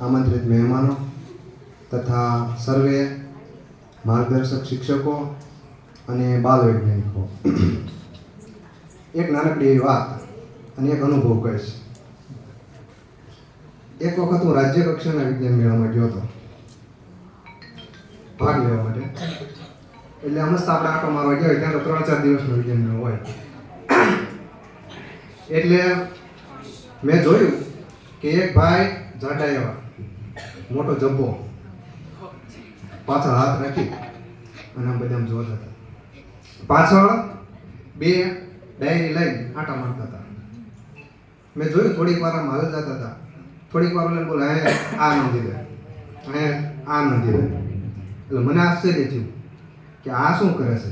આમંત્રિત મહેમાનો તથા સર્વે માર્ગદર્શક શિક્ષકો અને બાલ વૈજ્ઞાનિકો. એક નાનકડી એવી વાત અને એક અનુભવ કહીશ. એક વખત હું રાજ્ય કક્ષાના વિજ્ઞાન મેળામાં ગયો હતો. ભાગ લેવા માટે. એટલે હમણાં આપણે આટો મારવા ગયા હોય ત્યાં ત્રણ ચાર દિવસનો વિજ્ઞાન મેળો હોય. એટલે મેં જોયું કે એક ભાઈ જાડા એવા મોટો જબ્બો. પાછળ હાથ રાખી અને આમ બધા જોતા. હતા પાછળ બે ડાયરી લઈને આટા મારતા હતા. મેં જોયું થોડીક વાર આમ હાલ જતા હતા. થોડીક વાર ઓલે બોલે, હે, આ નોંધી દે હે, આ નોંધી દે એટલે મને આશ્ચર્ય થયું કે આ શું કરે છે?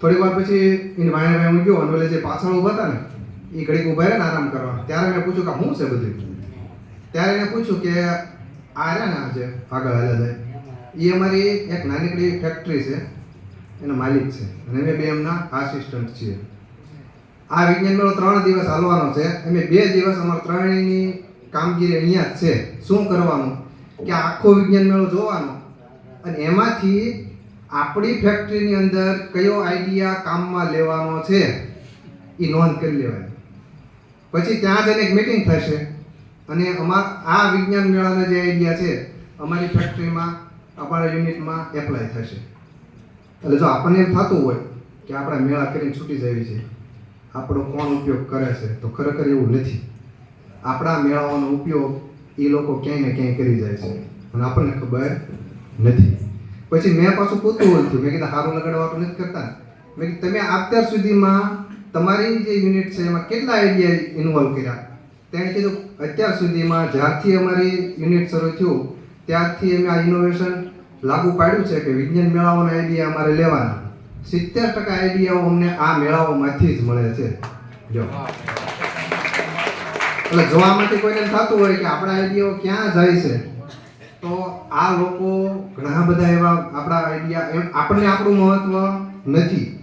થોડીક વાર પછી એની વાણે વાણે હું ગયો અને ઓલે જે પાછળ ઊભા હતા ને, એ ઘડીક ઊભા રહ્યા ને આરામ કરવા. ત્યારે મેં પૂછ્યું કે શું છે બધું? ત્યારે એને પૂછ્યું કે આ રહ્યા જે આગળ હાલે જાય એ અમારી એક નાનીકડી ફેક્ટરી છે. એનો માલિક છે. અને અમે બે એમના આસિસ્ટન્ટ છીએ. આ વિજ્ઞાન મેળો ત્રણ દિવસ હાલવાનો છે. અમે બે દિવસ અમારા ત્રણેયની કામગીરી અહીંયા જ છે. શું કરવાનું? કે આખો વિજ્ઞાન મેળો જોવાનો. અને એમાંથી આપણી ફેક્ટરીની અંદર કયો આઈડિયા કામમાં લેવાનો છે એ નોંધ કરી લેવાની. પછી ત્યાં જઈને એક મિટિંગ થશે. અને અમાર આ વિજ્ઞાન મેળાના જે આઈડિયા છે, અમારી ફેક્ટરીમાં અમારા યુનિટમાં એપ્લાય થશે. એટલે જો આપણને એમ થતું હોય કે આપણે મેળા કરીને છૂટી જવી છે આપણો કોણ ઉપયોગ કરે છે, તો ખરેખર એવું નથી. આપણા મેળાઓનો ઉપયોગ એ લોકો ક્યાંય ને ક્યાંય કરી જાય છે. અને આપણને ખબર નથી. પછી મેં પાછું કુતૂહલ થયું મેં કીધું સારું લગાડવાનું નથી કરતા. મેં કીધું, તમે અત્યાર સુધીમાં તમારી જે યુનિટ છે, એમાં કેટલા આઈડિયા ઇન્વોલ્વ કર્યા? તેણે કીધું, અત્યાર સુધીમાં જ્યારથી અમારી યુનિટ શરૂ થયું, ત્યારથી અમે આ ઇનોવેશન લાગુ પાડ્યું છે કે વિજ્ઞાન મેળાઓના આઈડિયા અમારે લેવાના. સિત્તેર ટકા આઈડિયાઓ અમને આ મેળાઓમાંથી જ મળે છે. જો. એટલે જોવા માટે કોઈને થતું હોય કે આપણા આઈડિયાઓ ક્યાં જાય છે, તો આ લોકો ઘણા બધા એવા આપણા આઈડિયા એમ, આપણને આપણું મહત્વ નથી.